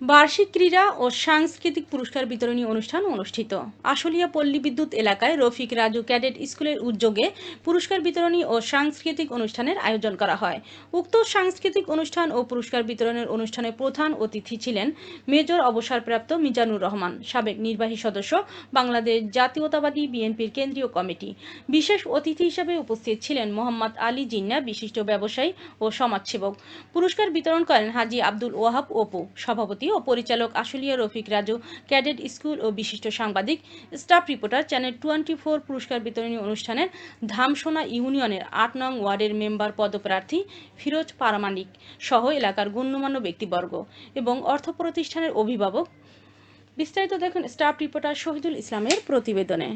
বার্ষিক ক্রীড়া ও সাংস্কৃতিক পুরস্কার বিতরণী অনুষ্ঠান অনুষ্ঠিত। আশুলিয়া পল্লী বিদ্যুৎ এলাকায় রফিক রাজু ক্যাডেট স্কুলের উদ্যোগে পুরস্কার বিতরণী ও সাংস্কৃতিক অনুষ্ঠানের আয়োজন করা হয়। উক্ত সাংস্কৃতিক অনুষ্ঠান ও পুরস্কার বিতরণের অনুষ্ঠানে প্রধান অতিথি ছিলেন মেজর অবসরপ্রাপ্ত মিজানুর রহমান, সাবেক নির্বাহী সদস্য বাংলাদেশ জাতীয়তাবাদী বিএনপির কেন্দ্রীয় কমিটি। বিশেষ অতিথি হিসেবে উপস্থিত ছিলেন মোহাম্মদ আলী জিন্না, বিশিষ্ট ব্যবসায়ী ও সমাজসেবক। পুরস্কার বিতরণ করেন হাজি আব্দুল ওয়াহাব অপু, সভাপতি ও পরিচালক আশুলিয়া রফিক রাজু, ক্যাডেট স্কুল ও বিশিষ্ট সাংবাদিক, staff reporter channel twenty four পুরস্কার বিতরণী অনুষ্ঠানের ধামসোনা ইউনিয়নের আট নং ওয়ার্ডের মেম্বার পদপ্রার্থী ফিরোজ পারামানিক সহ এলাকার গণ্যমান্য ব্যক্তিবর্গ এবং অর্থ প্রতিষ্ঠানের অভিভাবক। বিস্তারিত দেখুন স্টাফ রিপোর্টার শহীদুল ইসলামের প্রতিবেদনে।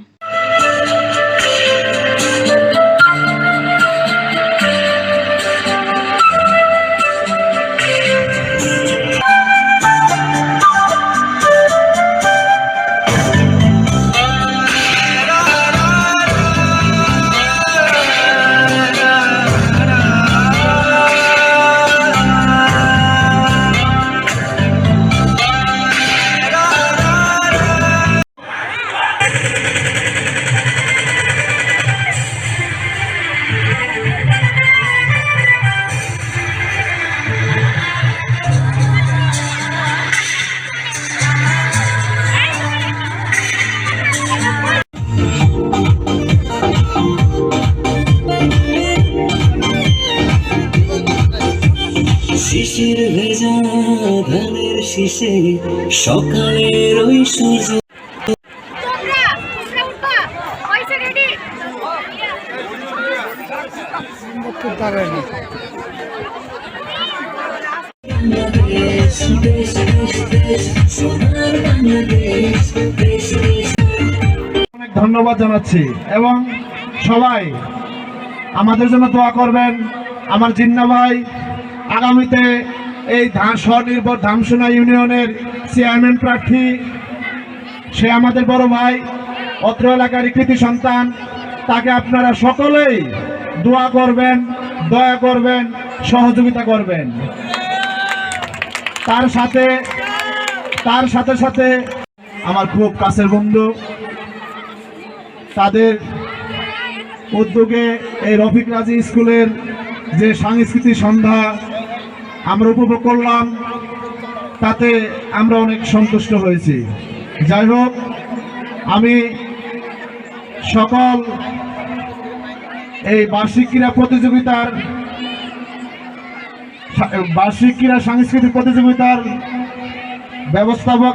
শিশির ভেজা ধানের শীষে সকালের ওই সূর্য তোমরা তোমরা উঠবা। পয়সা রেডি দেশ দেশ দেশ দেশ সোনার বাংলাদেশ দেশ দেশ অনেক ধন্যবাদ জানাচ্ছি এবং সবাই আমাদের জন্য দোয়া করবেন। আমার জিন্না ভাই আগামীতে এই স্বনির্ভর ধামসোনা ইউনিয়নের চেয়ারম্যান প্রার্থী, সে আমাদের বড় ভাই, অত্র এলাকার কৃতি সন্তান, তাকে আপনারা সকলেই দোয়া করবেন, দয়া করবেন, সহযোগিতা করবেন। তার সাথে তার সাথে সাথে আমার খুব কাছের বন্ধু, তাদের উদ্যোগে এই রফিক রাজি স্কুলের যে সাংস্কৃতিক সন্ধ্যা আমরা উপভোগ করলাম, তাতে আমরা অনেক সন্তুষ্ট হয়েছি। যাই হোক, আমি সকল এই বার্ষিক ক্রীড়া প্রতিযোগিতার বার্ষিক ক্রীড়া সাংস্কৃতিক প্রতিযোগিতার ব্যবস্থাপক